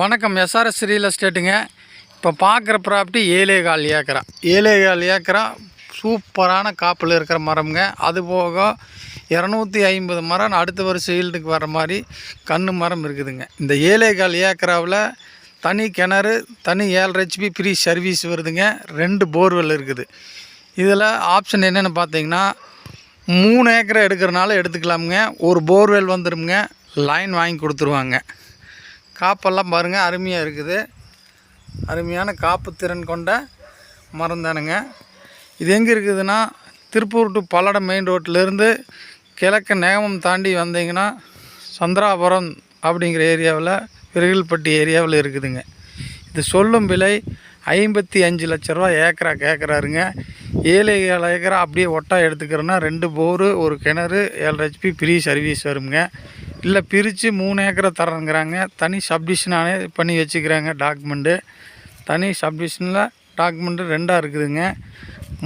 வணக்கம். SRS real எஸ்டேட்டுங்க இப்போ பார்க்குற ப்ராப்பர்ட்டி ஏழே கால் ஏக்கரா. ஏழே கால் ஏக்கரா. சூப்பரான காப்பில் இருக்கிற மரம்ங்க. அது போக இரநூத்தி ஐம்பது மரம் அடுத்த வருஷம் ஈல்டுக்கு வர மாதிரி கன்று மரம் இருக்குதுங்க. இந்த ஏழே கால் ஏக்கராவில் தனி கிணறு தனி ஏழரை ஹெச்பி ஃப்ரீ சர்வீஸ் வருதுங்க. ரெண்டு போர்வெல் இருக்குது. இதில் ஆப்ஷன் என்னென்னு பார்த்தீங்கன்னா மூணு ஏக்கரை எடுக்கிறனால எடுத்துக்கலாமுங்க. ஒரு போர்வெல் வந்துடுங்க லைன் வாங்கி கொடுத்துருவாங்க. காப்பெல்லாம் பாருங்கள் அருமையாக இருக்குது. அருமையான காப்பு திறன் கொண்ட மரம் தானுங்க. இது எங்கே இருக்குதுன்னா திருப்பூர் டு பல்லடம் மெயின் ரோட்டிலேருந்து கிழக்கு நேமம் தாண்டி வந்தீங்கன்னா சந்திராபுரம் அப்படிங்கிற ஏரியாவில் விரகில்பட்டி ஏரியாவில் இருக்குதுங்க. இது சொல்லும் விலை ஐம்பத்தி அஞ்சு லட்ச ரூபா ஏக்கரா கேட்குறாருங்க ஏழு ஏழு ஏக்கரா அப்படியே ஒட்டா எடுத்துக்கிறோன்னா ரெண்டு போரு ஒரு கிணறு ஏழு ஹெச்பி ஃப்ரீ சர்வீஸ் வருங்க. இல்லை பிரித்து மூணு ஏக்கரை தரங்கிறாங்க தனி சப்டிஷனானே பண்ணி வச்சுக்கிறாங்க டாக்குமெண்ட்டு. தனி சப்டிஷனில் டாக்குமெண்ட்டு ரெண்டாக இருக்குதுங்க.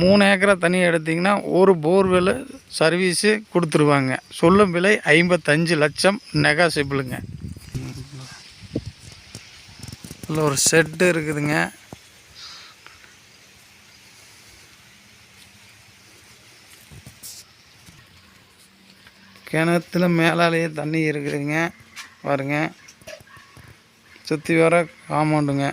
மூணு ஏக்கரை தனியாக எடுத்திங்கன்னா ஒரு போர்வெல் சர்வீஸு கொடுத்துருவாங்க. சொல்லும் விலை ஐம்பத்தஞ்சு லட்சம் நெகாசிபிளுங்க. இதில் ஒரு செட்டு இருக்குதுங்க. கிணத்துல மேலாலேயே தண்ணி இருக்குதுங்க. பாருங்க. சுற்றி வர காம்பவுண்டுங்க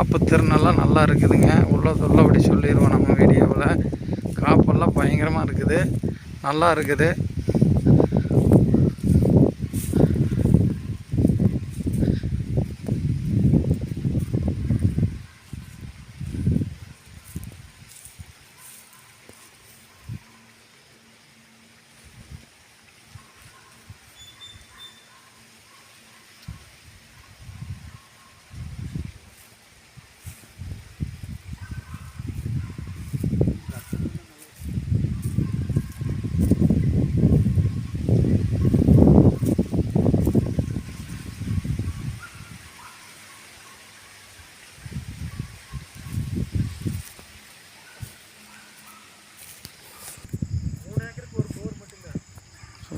காப்பு திறனெல்லாம் நல்லா இருக்குதுங்க. உள்ள சொல்லபடி சொல்லிடுவோம் நம்ம வீடியோவில். காப்பெல்லாம் பயங்கரமாக இருக்குது. நல்லா இருக்குது.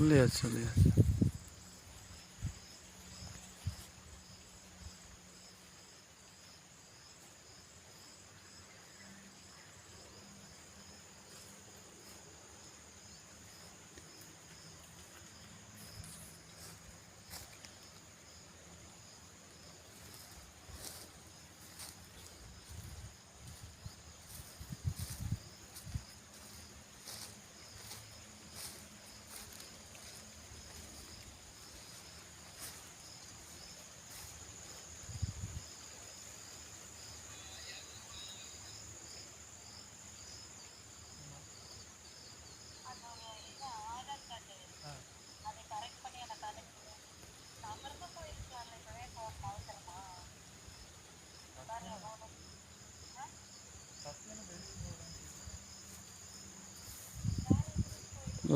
चलिए अच्छा चलिए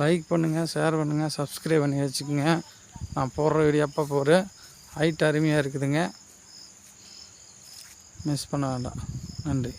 லைக் பண்ணுங்கள் ஷேர் பண்ணுங்கள் சப்ஸ்கிரைப் பண்ணி வச்சுக்கோங்க. நான் போடுற வீடியோ அப்போ போகிற ஹைட் அருமையாக இருக்குதுங்க. மிஸ் பண்ண வேண்டாம். நன்றி.